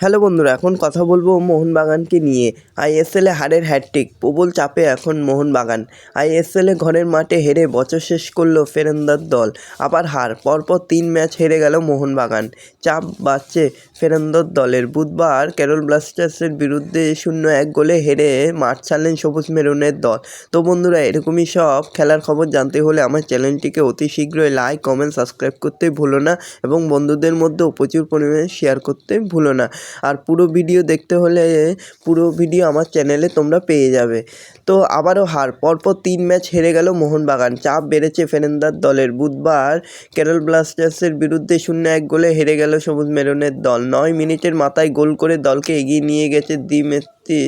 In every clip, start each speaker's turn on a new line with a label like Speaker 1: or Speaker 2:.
Speaker 1: Hello বন্ধুরা, এখন কথা বলব মোহনবাগানকে নিয়ে। আইএসএলে হারের হ্যাটট্রিক প্রবল চাপে এখন মোহনবাগান। আইএসএলে ঘরের মাঠে হেরে বছর শেষ করল ফেরেন্দার দল। আবার হার, পরপর তিন ম্যাচ হেরে গেল মোহনবাগান। চাপ বাড়ছে ফেরেন্দার দলের। বুধবার কেরল ব্লাস্টার্সের বিরুদ্ধে শূন্য এক গোলে হেরে মাঠ ছাড়লেন সবুজ মেরুনের দল। তো বন্ধুরা, এরকমই সব খেলার খবর জানতে হলে আমার চ্যানেলটিকে অতি শীঘ্রই লাইক কমেন্ট সাবস্ক্রাইব করতে ভুলো না এবং বন্ধুদের মধ্যেও প্রচুর পরিমাণে শেয়ার করতে ভুলো না। আর পুরো ভিডিও দেখতে হলে পুরো ভিডিও আমার চ্যানেলে তোমরা পেয়ে যাবে। তো আবারও হার, পরপর তিন ম্যাচ হেরে গেল মোহনবাগান। চাপ বেড়েছে ফেরেন্দার দলের। বুধবার কেরল ব্লাস্টার্সের বিরুদ্ধে শূন্য এক গোলে হেরে গেল সবুজ মেরনের দল। নয় মিনিটের মাথায় গোল করে দলকে এগিয়ে নিয়ে গেছে দি মেত্তি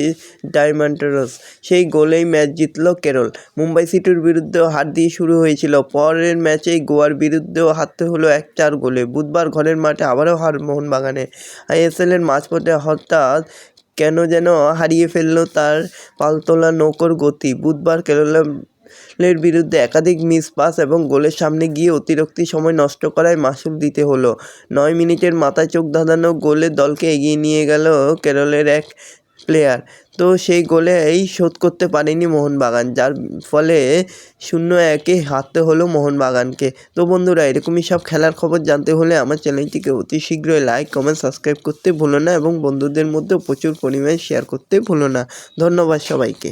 Speaker 1: ডায়মন্ডারস সেই গোলেই ম্যাচ জিতল কেরল। মুম্বাই সিটির বিরুদ্ধেও হার দিয়ে শুরু হয়েছিল। পরের ম্যাচেই গোয়ার বিরুদ্ধেও হারতে হলো এক চার গোলে। বুধবার ঘরের মাঠে আবারও হার মোহনবাগানে। আইএসএলের মাঝপথে হঠাৎ কেন যেন হারিয়ে ফেলল তার পালতোলা নৌকোর গতি। বুধবার কেরলের বিরুদ্ধে একাধিক মিস পাস এবং গোলের সামনে গিয়ে অতিরিক্ত সময় নষ্ট করায় মাসুল দিতে হলো। নয় মিনিটের মাথায় চোখ ধাঁধানো গোলে দলকে এগিয়ে নিয়ে গেল কেরলের এক প্লেয়ার তো সেই গোলে এই শোধ করতে পারেনি মোহনবাগান, যার ফলে শূন্য একে হারতে হলো মোহনবাগানকে। তো বন্ধুরা, এরকমই সব খেলার খবর জানতে হলে আমার চ্যানেলটিকে অতি শীঘ্রই লাইক কমেন্ট সাবস্ক্রাইব করতে ভুলো না এবং বন্ধুদের মধ্যে প্রচুর পরিমাণে শেয়ার করতে ভুলো না। ধন্যবাদ সবাইকে।